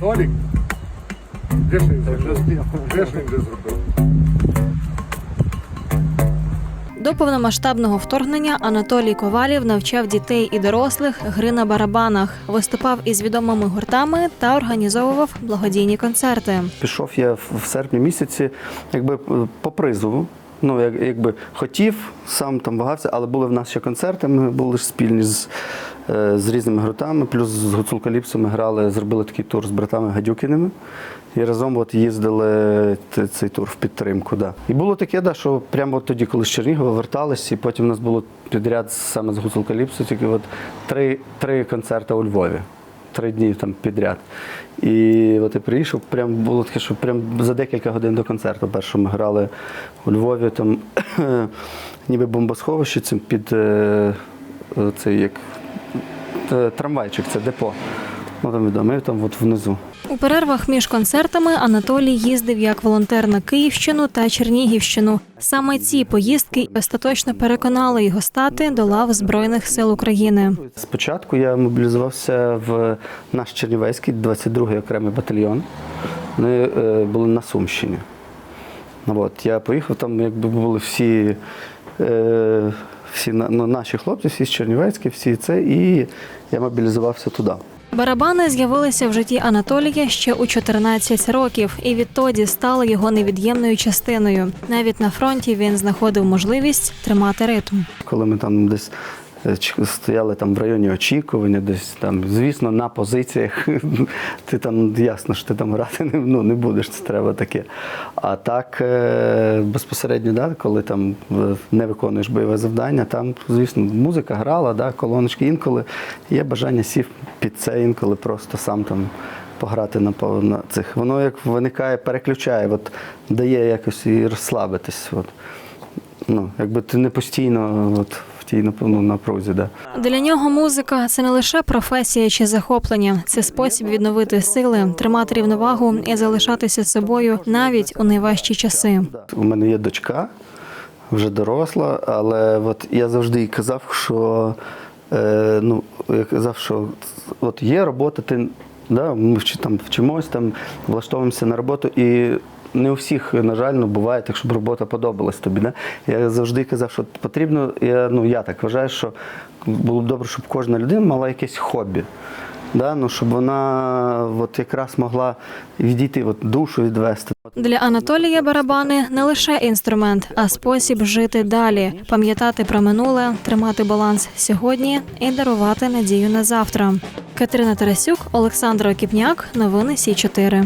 Толік? Де ж він зробив? Де ж він зробив? До повномасштабного вторгнення Анатолій Ковалів навчав дітей і дорослих гри на барабанах, виступав із відомими гуртами та організовував благодійні концерти. Пішов я в серпні місяці, якби е, по призову. Ну, як, якби хотів, сам там вагався, але були в нас ще концерти. Ми були ж спільні з, з різними гуртами. Плюс з Гуцулкаліпсом ми грали, зробили такий тур з братами Гадюкіними. І разом от їздили цей тур в підтримку. Да. І було таке, да, що прямо от тоді, коли з Чернігова вертались, і потім у нас було підряд саме з Гуцулкаліпсу, тільки от три, три концерти у Львові три дні там підряд. І от я приїхав, прям було таке, що прям за декілька годин до концерту. Перше ми грали у Львові, там ніби бомбосховище цим під е, цей як е, трамвайчик, це депо. Ну там відомо, там от внизу. У перервах між концертами Анатолій їздив як волонтер на Київщину та Чернігівщину. Саме ці поїздки остаточно переконали його стати до лав Збройних сил України. Спочатку я мобілізувався в наш Чернівецький 22-й окремий батальйон. Вони е, були на Сумщині. От, я поїхав, там якби були всі, е, всі на- наші хлопці, всі з Чернівецькі, всі це, і я мобілізувався туди. Барабани з'явилися в житті Анатолія ще у 14 років, і відтоді стали його невід'ємною частиною. Навіть на фронті він знаходив можливість тримати ритм. Коли ми там десь стояли там в районі очікування, десь там, звісно, на позиціях, ти там ясно, що ти там грати не, ну, не будеш, це треба таке. А так е, безпосередньо, да, коли там е, не виконуєш бойове завдання, там, звісно, музика грала, да, колоночки інколи є бажання сів під це, інколи просто сам там. Пограти на, на цих. Воно як виникає, переключає, от, дає якось і розслабитись. От. Ну, якби ти не постійно от, в тій ну, напрузі. Да. Для нього музика це не лише професія чи захоплення, це спосіб відновити сили, тримати рівновагу і залишатися собою навіть у найважчі часи. У мене є дочка, вже доросла, але от я завжди їй казав, що е, ну, я казав, що от є робота, ти да, ми там, вчимось, там, влаштовуємося на роботу і. Не у всіх, на жаль, ну, буває так, щоб робота подобалась тобі. Да? Я завжди казав, що потрібно, я, ну, я так вважаю, що було б добре, щоб кожна людина мала якесь хобі. Да? Ну, щоб вона от якраз могла відійти, от, душу відвести. Для Анатолія барабани не лише інструмент, а спосіб жити далі, пам'ятати про минуле, тримати баланс сьогодні і дарувати надію на завтра. Катерина Тарасюк, Олександр Окіпняк, новини Сі 4